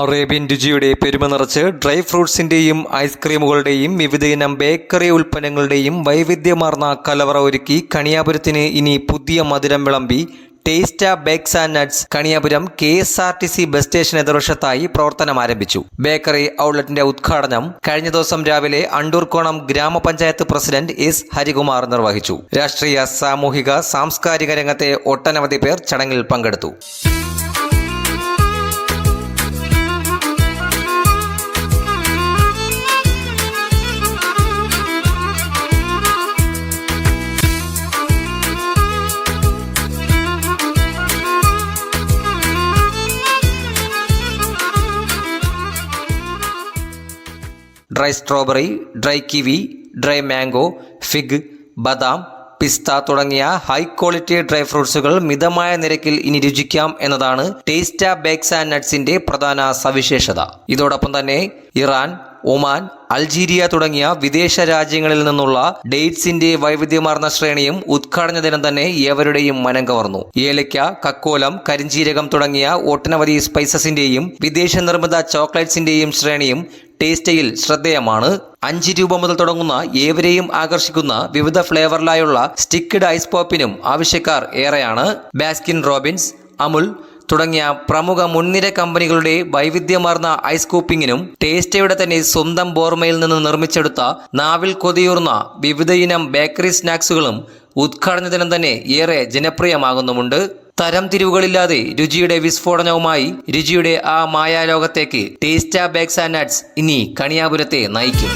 Arabian രുചിയുടെ പെരുമ നിറച്ച് ഡ്രൈ ഫ്രൂട്ട്സിന്റെയും ഐസ്ക്രീമുകളുടെയും വിവിധയിനം ബേക്കറി ഉൽപ്പന്നങ്ങളുടെയും വൈവിധ്യമാർന്ന കലവറ ഒരുക്കി കണിയാപുരത്തിന് ഇനി പുതിയ മധുരം വിളമ്പി taste bakes and nuts Kaniyapuram K S R T C bus station എതിർവശത്തായി പ്രവർത്തനം ആരംഭിച്ചു. ബേക്കറി ഔട്ട്ലെറ്റിന്റെ ഉദ്ഘാടനം കഴിഞ്ഞ ദിവസം രാവിലെ അണ്ടൂർക്കോണം ഗ്രാമപഞ്ചായത്ത് പ്രസിഡന്റ് എസ് ഹരികുമാർ നിർവഹിച്ചു. രാഷ്ട്രീയ സാമൂഹിക സാംസ്കാരിക രംഗത്തെ ഒട്ടനവധി പേർ ചടങ്ങിൽ പങ്കെടുത്തു. Dry strawberry dry kiwi dry mango fig ബദാം പിസ്ത തുടങ്ങിയ ഹൈ ക്വാളിറ്റി ഡ്രൈ ഫ്രൂട്ട്സുകൾ മിതമായ നിരക്കിൽ ഇനി രുചിക്കാം എന്നതാണ് ടേസ്റ്റ ബേക്സ് ആൻഡ് നട്ട്സിന്റെ പ്രധാന സവിശേഷത. ഇതോടൊപ്പം തന്നെ ഇറാൻ ഒമാൻ അൾജീരിയ തുടങ്ങിയ വിദേശ രാജ്യങ്ങളിൽ നിന്നുള്ള ഡേറ്റ്സിന്റെ വൈവിധ്യമാർന്ന ശ്രേണിയും ഉദ്ഘാടന ദിനം തന്നെ ഏവരുടെയും മനം കവർന്നു. ഏലയ്ക്ക കക്കോലം കരിഞ്ചീരകം തുടങ്ങിയ ഒട്ടനവധി സ്പൈസസിന്റെയും വിദേശ നിർമ്മിത ചോക്ലേറ്റ്സിന്റെയും ശ്രേണിയും ടേസ്റ്റയിൽ ശ്രദ്ധേയമാണ്. അഞ്ച് രൂപ മുതൽ തുടങ്ങുന്ന ഏവരെയും ആകർഷിക്കുന്ന വിവിധ ഫ്ലേവറിലായുള്ള സ്റ്റിക്കഡ് ഐസ് പോപ്പിനും ആവശ്യക്കാർ ഏറെയാണ്. ബാസ്കിൻ റോബിൻസ് അമുൽ തുടങ്ങിയ പ്രമുഖ മുൻനിര കമ്പനികളുടെ വൈവിധ്യമാർന്ന ഐസ് കൂപ്പിങ്ങിനും ടേസ്റ്റയുടെ തന്നെ സ്വന്തം ബോർമയിൽ നിന്ന് നിർമ്മിച്ചെടുത്ത നാവിൽ കൊതിയൂർന്ന വിവിധയിനം ബേക്കറി സ്നാക്സുകളും ഉദ്ഘാടന ദിനം തന്നെ ഏറെ ജനപ്രിയമാകുന്നുമുണ്ട്. തരം തിരിവുകളില്ലാതെ രുചിയുടെ വിസ്ഫോടനവുമായി രുചിയുടെ ആ മായാലോകത്തേക്ക് ടേസ്റ്റ ബേക്സ് ആൻഡ് നട്സ് ഇനി കണിയാപുരത്തെ നയിക്കും.